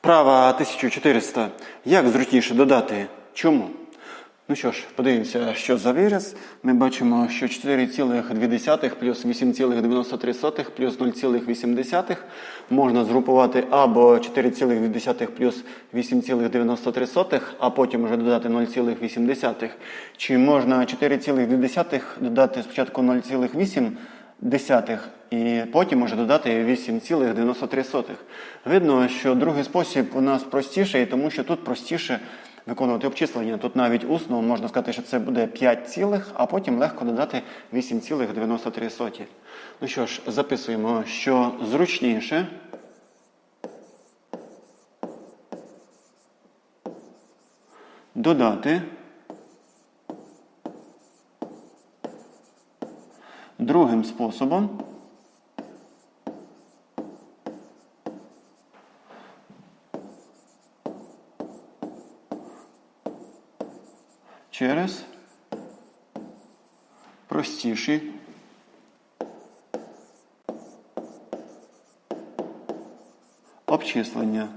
Вправа 1400. Як зручніше додати? Чому? Ну що ж, подивимося, що за вираз. Ми бачимо, що 4,2 плюс 8,93 плюс 0,8 можна згрупувати або 4,2 плюс 8,93, а потім вже додати 0,8. Чи можна 4,2 додати спочатку 0,8 десятих і потім може додати 8,93. Видно, що другий спосіб у нас простіший, тому що тут простіше виконувати обчислення. Тут навіть усно можна сказати, що це буде 5 цілих, а потім легко додати 8,93. Ну що ж, записуємо, що зручніше. Додати другим способом через простіші обчислення.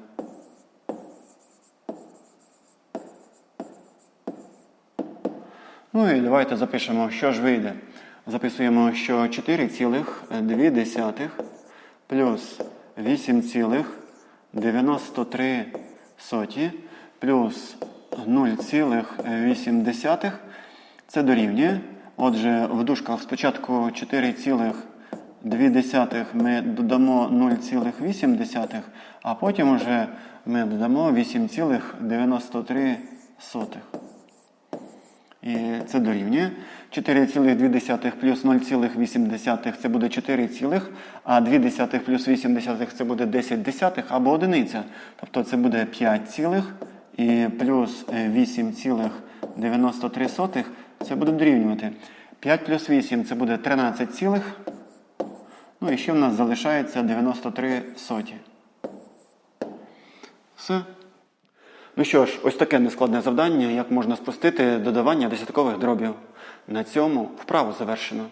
Ну і давайте запишемо, що ж вийде. Записуємо, що 4,2 плюс 8,93 плюс 0,8 це дорівнює. Отже, в дужках спочатку 4,2 ми додамо 0,8, а потім вже ми додамо 8,93. І це дорівнює. 4,2 плюс 0,8 це буде 4, цілих, а 2 плюс 8 десятих це буде 10 десятих або одиниця. Тобто це буде 5 цілих і плюс 8,93 це буде дорівнювати. 5 плюс 8 це буде 13 цілих. Ну і ще в нас залишається 93 соті. Все. Ну що ж, ось таке нескладне завдання, як можна спростити додавання десяткових дробів. На цьому вправу завершено.